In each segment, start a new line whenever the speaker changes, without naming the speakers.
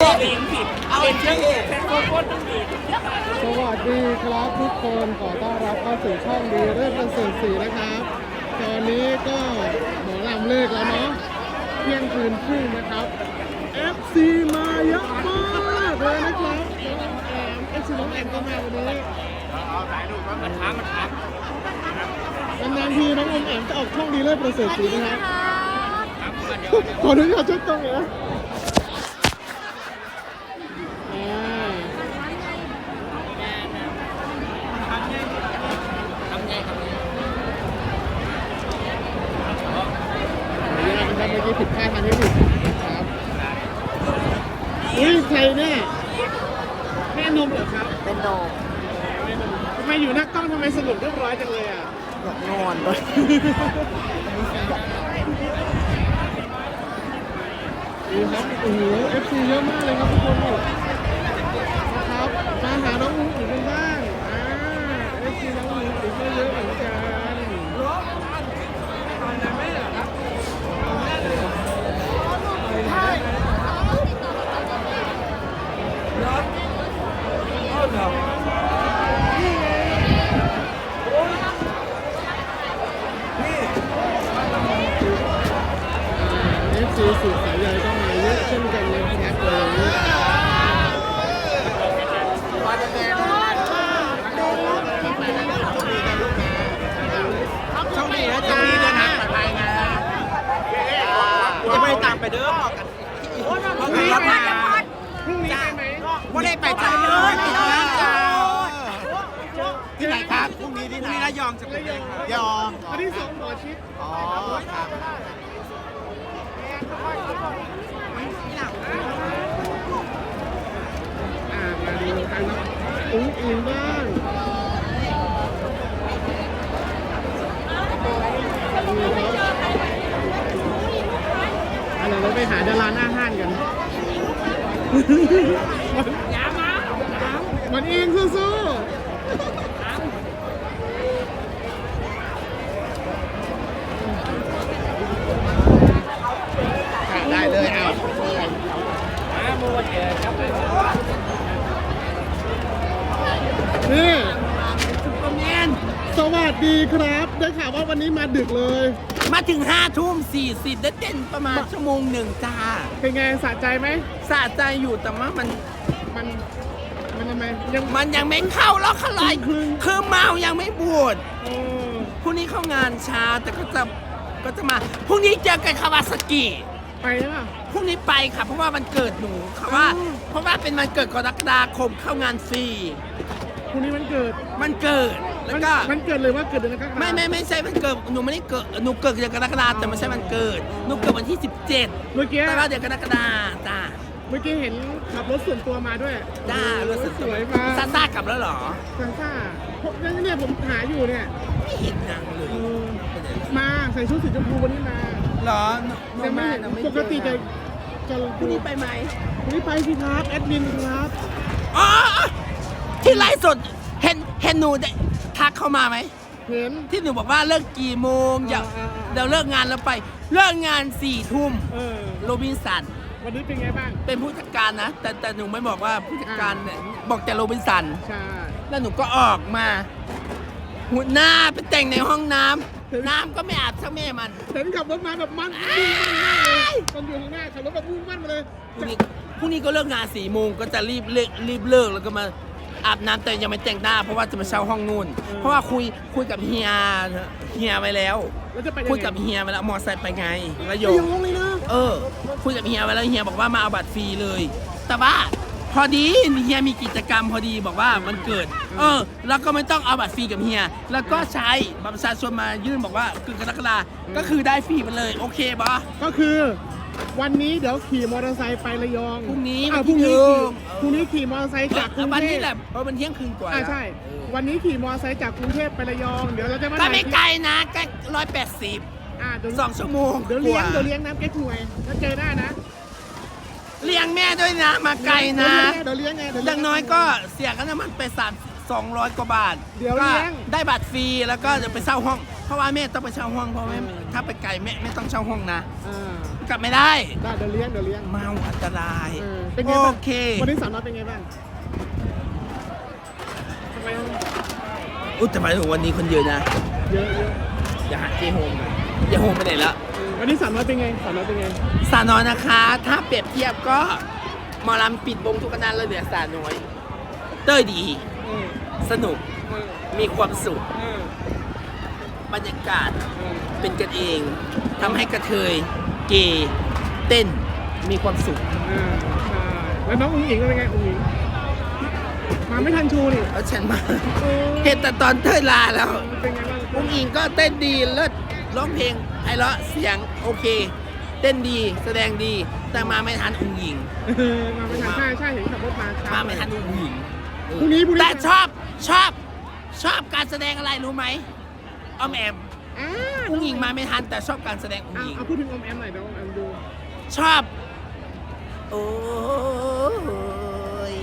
เอาอีกที
สวัสดีครับทุกคนขอต้อนรับเข้าสู่ช่องดีเรื่องประเสริฐสีนะครับ ตอนนี้ก็หมอลำเลิกแล้วเนาะเที่ยงคืนครึ่งนะครับ FC มาเยอะมากเลยนะครับน้องแอม FC น้องแอมก็มาวันนี้นานๆทีน้องอมแอมจะออกช่องดีเลิศประเสริฐสีนะครับขออนุญาตชุดตรงนี้นะอ่า ขออนุญาต นะครับเมื่อกี้ผิดพลาดทางเทคนิคนะครับอุ้ยใครเนี่ยแม่นมเหรอครับ
เป็นโด
แม่นมทำไมอยู่หน้ากล้องทำไมสนุกเรียบร้อยจังเลยอะ
หยกนอนด้วย
ดีครับโอ้โหเอฟซีเยอะมากเลยครับทุกคนนะครับมาหาน้องอุ้งอิงกันบ้างอ่าเอฟซีน้องอุ้งอิงก็เยอะเหมือนกันเอฟซีสุดสายใยก็มาเยอะเช่นกันนะครับเลย
ช่องดีนะช่องดีเดินทางปลอดภัยนะจะไปตามไปเด้อบอกกันพรุ่งนี้ไป
พรุ่งนี้ไปไหม
ว่าได้ไปจ้าเลยติดตามจ้าที่ไหนครับพรุ่งนี้ที่ไหนระ ยองจะไประยอง
วันที่สองหมอชิด
อ๋อครับ
อ่ามาดูทางน้องอุ้งอิงบ้างนี่ครับอะเดี๋ยวเราไปหาดาราหน้าห้านกัน มันเองสู้ๆ
ได้เลยเอา
นี่สวัสดีครับ ได้ข่าวว่าวันนี้มาดึกเลย
มาถึงห้าทุ่มสี่สิบได้เต้นประมาณชั่วโมงหนึ่งจ้า
เป็นไงสะใจไหม
สะใจอยู่แต่ว่ามัน
มันมันทำไมยัง
มันยังไม่เข้าล็อกอะไร
คือ
คือเมายังไม่บวช
เออ
พรุ่งนี้เข้างานช้าแต่ก็จะก็จะมาพรุ่งนี้เจอกันคาวาสกิ
ไปใช่ป่ะ
พรุ่งนี้ไปค่ะ เพราะว่ามันเกิดหนูค่ะว่า
อืม
เพราะว่าเป็นวันเกิดกรกฎาคมเข้างานฟรี
พรุ่งนี้มันเกิด
มันเกิดแล้วก็
มันเกิดเลยว่าเกิดเดือนกรกฎาค
ไม่ไม่ไม่ใช่มันเกิดหนูไม่ได้เกิดหนูเกิดเดือนกรกฎาแต่ไม่ใช่วันเกิดหนูเกิดวันที่ 17
เมื่อกี้
แต่ว่าเดือนกรกฎาจ้า
เมื่อกี้เห็นขับรถส่วนตัวมาด้วย
จ้า
โอ้
รู้
โห
สึก
สวยมาก
ซาซ่ากลับแล้วเหรอ
ซาซ่าผมเนี่ยผมหาอยู่เนี่ย
ไม่เห็นนางเลย
เออมาใส่ชุดสีชมพูวันนี้มา
เหรอ
ยังไม่เห็นปกติจะจะ
พรุ่งนี้ไปไหม
พรุ่งนี้ไปสิครับแอดมินครับ
อ๋อที่ไลฟ์สดเห็นเห็นหนูได้ทักเข้ามาไหม
เห็น
ที่หนูบอกว่าเลิกกี่โมงอย่า
อ่าอ่า
เดี๋ยวเลิกงานแล้วไป เลิกงานสี่ทุ่ม
เออ
โรบินสัน
วันนี้เป็นไงบ้าง
เป็นผู้จัดการนะ แต่แต่หนูไม่บอกว่าผู้จัดการเนี่ยบอกแต่โรบินสัน
ใช่
แล้วหนูก็ออกมาหุ่นหน้าไปแต่งในห้องน้ำ น้ำก็ไม่อาบสักแม่มัน
เห็นขับรถมาแบบมันมุ่งมั่นมากเลยตอนอยู่ข้างหน้าขับรถแบบมุ่งมั่นมาเลย
พรุ่งนี้พรุ่งนี้ก็เลิกงานสี่โมงก็จะรีบเลิกรีบเลิกแล้วก็มาอาบน้ำแต่ยังไม่แต่งหน้า เพราะว่าจะมาเช่าห้องนู่น เพราะว่าคุยคุยกับเฮียเฮียไว้แล้ว
แล้วจะไปยังไง
คุยกับเฮียไว้แล้วมอไซค์ไปไงระย
ไป
อง
ยังงงเลยนะ
เออ คุยกับเฮียไว้แล้วเฮียบอกว่ามาเอาบัตรฟรีเลย แต่ว่า พอดีเฮียมีกิจกรรมพอดีบอกว่ามันเกิด เออ แล้วก็ไม่ต้องเอาบัตรฟรีกับเฮีย แล้วก็ใช้บัตรประชาชนมายื่นบอกว่าคือกรกฎาก็คือได้ฟรีไปเลย โอเคปะ
ก็คือวันนี้เดี๋ยวขี่มอเตอร์ไซค์ไประยอง
พรุ่งนี้
อะ
วัน
พรุ่ง
ที่
นี้
หนึ่
ขี่
ง
พรุ่งนี้ขี่มอเตอร์ไซค์จากกรุง
วัน
เท
นี้
พ
แหละเพราะมันเที่ยงคืนกว่า
อ่าใช่ วันนี้ขี่มอเตอร์ไซค์จากกรุงเทพไประยอง เดี๋ยวเราจะมา
ก็
ถ่าย
ไม่ไกลนะใกล้ร้อยแปดสิบ
อ่าเดี๋ยว
สองชั่วโมง
เดี๋ยวเลี้ยง
กา
เดี๋ยวเลี้ยงน้ำแก๊กหน่วยแล้วเจอหน้านะ
เลี้ยงแม่ด้วยนะ มาไกลนะ
เดี๋ยวเลี้ยงไงเดี๋ยว
อ
เลี้
ย่างน้อยก็เสียกันน้ำมันไปสาม200กว่าบาท
เดี๋ยว
ก็
เลี้ยง
ได้บัตรฟรีแล้วก็จะไปเช่าห้อง เพราะว่าแม่ต้องไปเช่าห้องเพราะแม่ถ้าไปไกลแม่ไม่ต้องเช่าห้องนะ
อ่าก
ลับไม่ได้
ได้เดี๋ยวเลี้ยงเดี๋ยวเลี้ยง
เมาอันตราย
เออเป็นไง
โอ
บ้าง
เค
วันนี้สาวน้อยเป็นไงบ้างทำไม
อุยแต่หมายถึงวันนี้คนเยอะนะ
เยอะเยอะ
อย่าหาเจโฮมนะเจโฮมไปไหนแล้ว
เออ วันนี้สาวน้อยเป็นไงสาวน้อยเป็นไง
สาวน้อยนะคะ ถ้าเปรียบเทียบก็หมอลำปิดวงทุกคณะแล้วเหลือสาวน้อย เต้ยดี
เออ
สนุก
เออ
มีความสุข
เออบ
รรยากาศ
เออ
เป็นกันเองทำให้กระเทย เกย์เต้น มีความสุข
เออใช่แล้วน้องอุ้งอิงเป็นไงอุ้งอิงมาไม่ทันชูนี่
แล้วฉันมา
เออ
เห็นแต่ตอนเต้ยลาแล้ว
เป็นไงบ้าง
อุ้งอิงก็เต้นดีเลิศร้องเพลง ไพเราะเสียงโอเค เต้นดีแสดงดีแต่มาไม่ทันอุ้งอิง
เออมาไม่ทันใช่ใช่เห็นขับรถมาช้
มาไม่ทันอุ้งอิงเออ
พรุ่งนี้พรุ่งนี้
แต่ชอบชอบชอบการแสดงอะไรรู้ไหมออมแอม
อ่า
อุ้งอิงมาไม่ทันแต่ชอบการแสดงอุ้ง
เอา
อิง
เอาพูดถึงอมแอมหน่อยเดี๋ยวอมแอมดู
ชอบ โอ้ย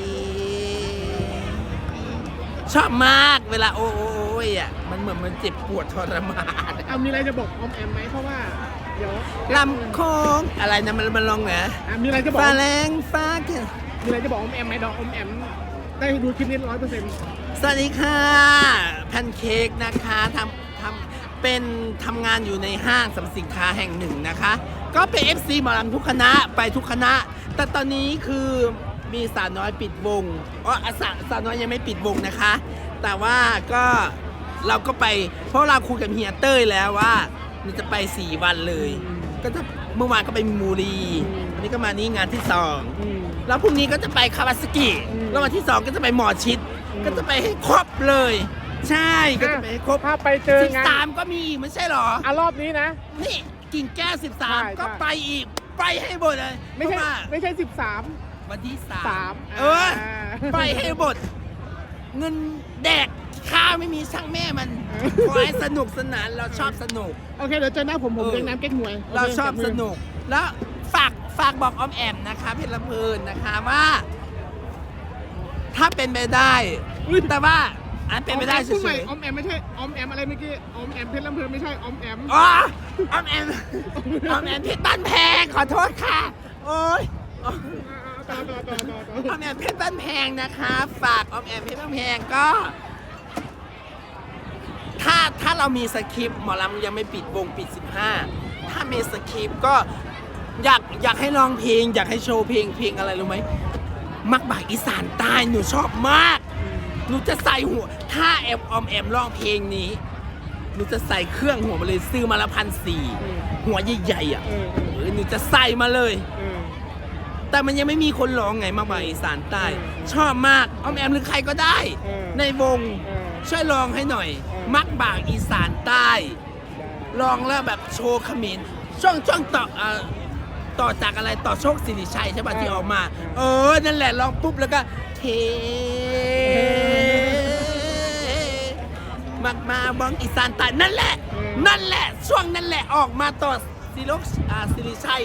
ชอบมากเวลาโอ้ยอะ มันเหมือนมันเจ็บปวดทรมาน
เอามีอะไรจะบอกอมแอมไหมเพราะว่าเดี๋ยว
ลำโค้งอะไรนะมันมันลองเหรอ
อะมีอะไรจะบอก
ฟ้าแรงฟ้าแค่
มีอะไรจะบอกอมแอมไหมดอกอมแอมได้ดูคลิปนี้ร้อยเปอร์เซ็นต์
สวัสดีค่ะแพนเค้กนะคะทำทำเป็นทำงานอยู่ในห้างสรรพสินค้าแห่งหนึ่งนะคะ ก็เป็น FC หมอลำทุกคณะไปทุกคณะ แต่ตอนนี้คือมีสาวน้อยปิดวงอ๋ออะสาวสาวน้อยยังไม่ปิดวงนะคะ แต่ว่าก็ เราก็ไป เพราะเราคุยกับเฮียเต้ยแล้วว่ามันจะไป 4 วันเลย ก็จะเมื่อวานก็ไปมูรีวันนี้ก็มานี่งานที่สอง
อืม
แล้วพรุ่งนี้ก็จะไปคาวาสกิ
อืม
แล้ววันที่สองก็จะไปหมอชิด
อืม
ก็จะไปให้ครบเลย ใช่ก็จะไปให้ครบ
ถ้าไปเจอ
สิบ
งาน
สามก็มีอีกไม่ใช่เหรอ
อะรอบนี้นะ
นี่กิ่งแก้วสิบสาม
ใช่
ก็
ใช่
ไปอีกไปให้หมดเลย
ไม่ใช่
เพราะว่า
ไม่ใช่สิบสาม
วันที่สา
สาม
มเออ
อ่า
ไปให้หมดเงินแดก ข้าวไม่มีช่างแม่มัน
เออ
ขอให้สนุกสนานเราชอบสนุก
โอเคเดี๋ยวเจอหน้าผมผม
เออ
เลี้ยงน้ำแก๊กหวย
เราชอบ
โคจัมื
สนุก แล้วฝากฝากบอกออมแอมนะคะเพชรลำเพลินนะคะว่า ถ้าเป็นไปได้แต่ว่าอันเป็นไปได้
ออมแอมพูดใหม่
เฉย
ออมแอมไม่ใช่ออมแอมอะไรเมื่อกี้ออมแอมเพชรลำเพลินไม่ใช่ออมแอม
ๆอ๋อออมแอมออมแอมเพชรบ้านแพงขอโทษค่ะ โอ้ย
อ่าต่อต่อต่อต่อต่อ
ออมแอมเพชรบ้านแพงนะคะ ฝากออมแอมเพชรบ้านแพงก็ ถ้าถ้าเรามีสคริปต์หมอลำยังไม่ปิดวงปิด 15 ถ้ามีสคริปต์ก็อยากอยากให้ร้องเพลง อยากให้โชว์เพลงเพลงอะไรรู้ไหมมักบากอีสานใต้หนูชอบมากหนูจะใส่หัว ถ้าแอมออมแอมร้องเพลงนี้หนูจะใส่เครื่องหัวมาเลยซื้อมาละพันสี่หัวใหญ่ๆอะ
เออ
เออหนูจะใส่มาเลย
เออ
แต่มันยังไม่มีคนร้องไงมากบากอีสานใต้
เออ
ชอบมากออมแอมหรือใครก็ได้
เออ
ในวง
เออ
ช่วยลองให้หน่อย
เออ
มักบากอีสานใต้ ลองแล้วแบบโชว์เขมินช่วงช่วงต่อเอ่อต่อจากอะไรต่อโชคสิริชัยใช่ป่ะที่ออกมา เออ นั่นแหละลองปุ๊บแล้วก็เทมักมาบองอีสานใต้นั่นแหละ นั่นแหละ ช่วงนั่นแหละออกมาต่อสิริอ่าสิริชัย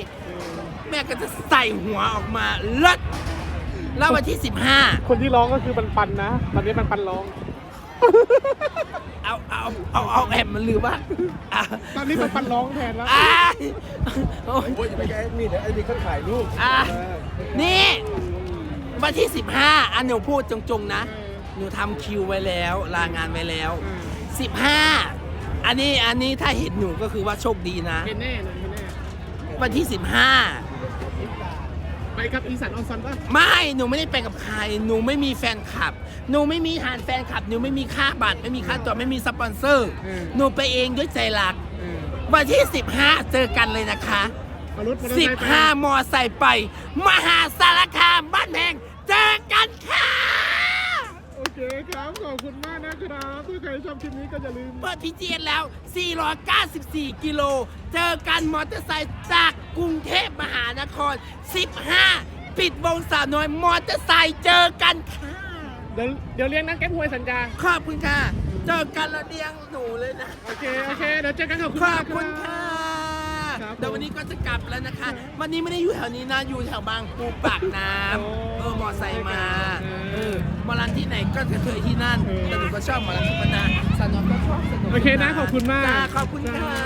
แม่ก็จะใส่หัวออกมาเลิศแล้ววันที่ 15
คนที่ร้องก็คือปันปันนะ ตอนนี้ปันปันร้อง
เอาเอาเอาเอาแอมมันลืมว่าอะ
ตอนนี้ปันปันร้องแทนแล้ว
อะโอ้ย
โอ้ยอย่าไปแกล้งนี่เดี๋ยวไอ้นี่เขาถ่ายรูป
อะ
เออ
นี่วันที่ 15 อันหนูพูดจงๆนะ หนูทำคิวไว้แล้ว ลางานไว้แล้ว15 อันนี้อันนี้ถ้าเห็นหนูก็คือว่าโชคดีนะ
เป็นแน่เลยเป็นแน่
วันที่
ไปกับอีสานออนซอนป่ะ
15ไม่หนูไม่ได้ไปกับใคร หนูไม่มีแฟนคลับ หนูไม่มีฐานแฟนคลับ หนูไม่มีค่าบัตร ไม่มีค่าตัวไม่มีสปอนเซอร์ หนูไปเองด้วยใจรัก
เออ
วันที่ 15 เจอกันเลยนะคะ
เอารถมอเตอร์ไซค์ไป
15 มอไซค์ไป มหาสารคามบ้านแพงเจอกันค่ะ
โอเคครับ ขอบคุณมากนะครับ ถ้าใครชอบคลิปนี้ก็อย่าลืม
เปิดพีจีแล้ว 494 กิโล เจอกันมอเตอร์ไซค์จากกรุงเทพมหานคร 15 ปิดวงสาวน้อยมอเตอร์ไซค์เจอกันค่ะ
เดี๋ยวเดี๋ยวเลี้ยงนักแก๊ปหวยสัญญา
ขอบคุณค่ะ เจอกันแล้วเลี้ยงหนูเลยนะ
โอเค โอเค เดี๋ยวเจอกันขอบคุณ
ขอ
มาก
บคุณ
รั
ค่ะ
ครับ
แต่วันนี้ก็จะกลับแล้วนะคะ วันนี้ไม่ได้อยู่แถวนี้นะ อยู่แถวบางปูปากน้ำเออมอไซค์มาเออ หมอลันที่ไหนก็กระเทยที่นั่นแต่หนูก็ชอบหมอลันสุพรรณาสานอนก็ชอบสนุก
โอเคนะขอบคุณมาก
จ้ขอบคุณค่ะ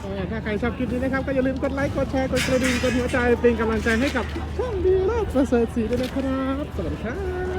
เออถ้าใครชอบคลิปนี้นะครับ ก็อย่าลืมกดไลค์กดแชร์กดกระดิ่งกดหัวใจเป็นกำลังใจให้กับช่องดีรอบประเสริฐสีด้วยนะครับสวัสดีครับ